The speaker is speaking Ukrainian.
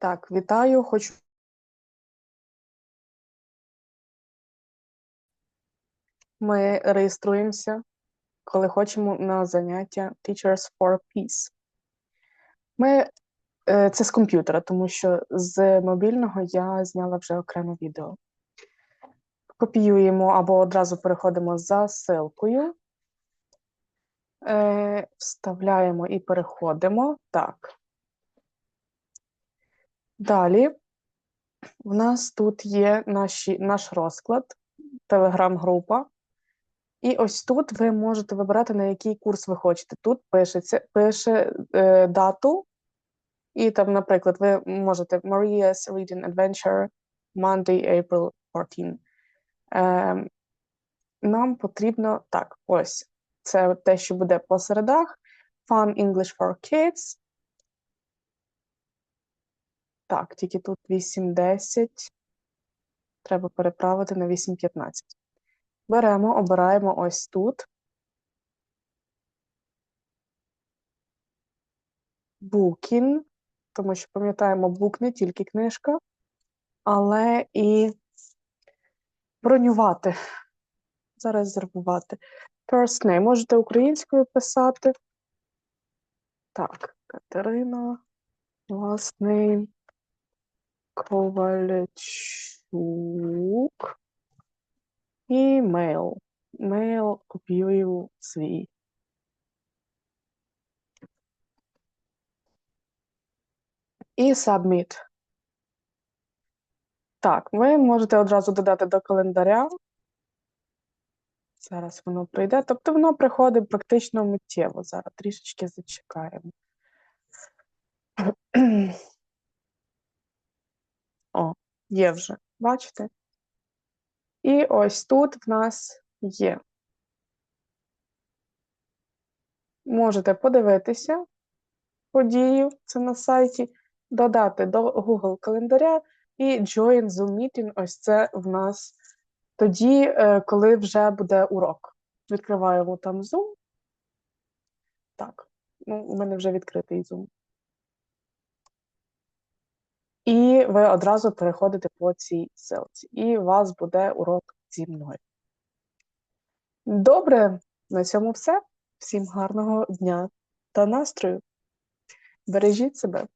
Так, вітаю. Хочу. Ми реєструємося, коли хочемо на заняття Teachers for Peace. Ми, е, це з комп'ютера, тому що з мобільного я зняла вже окреме відео. Копіюємо або одразу переходимо за ссылкою. Е, Вставляємо і переходимо. Так. Далі у нас тут є наші, наш розклад, телеграм-група. І ось тут ви можете вибирати, на який курс ви хочете. Тут пишеться, пише е, дату, і там, наприклад, ви можете Maria's Reading Adventure Monday, April 14. Е, нам потрібно так, ось. Це те, що буде по середах. Fun English for Kids. Так, тільки тут 8.10. Треба переправити на 8.15. Беремо, обираємо ось тут. Booking, тому що пам'ятаємо, бук не тільки книжка, але і бронювати. Зараз зарбувати. First name. Можете українською писати. Так, Катерина. Last name. Ковальчук. І мейл. Мейл копіюю свій. І submit. Так, ви можете одразу додати до календаря. Зараз воно прийде. Тобто воно приходить практично миттєво. Зараз трішечки зачекаємо. О, є вже. Бачите? І ось тут в нас є. Можете подивитися подію, це на сайті, додати до Google календаря і Join Zoom Meeting. Ось це в нас тоді, е, коли вже буде урок. Відкриваємо там Zoom. Так, ну, у мене вже відкритий Zoom. І ви одразу переходите по цій ссылці. І у вас буде урок зі мною. Добре, на цьому все. Всім гарного дня та настрою. Бережіть себе.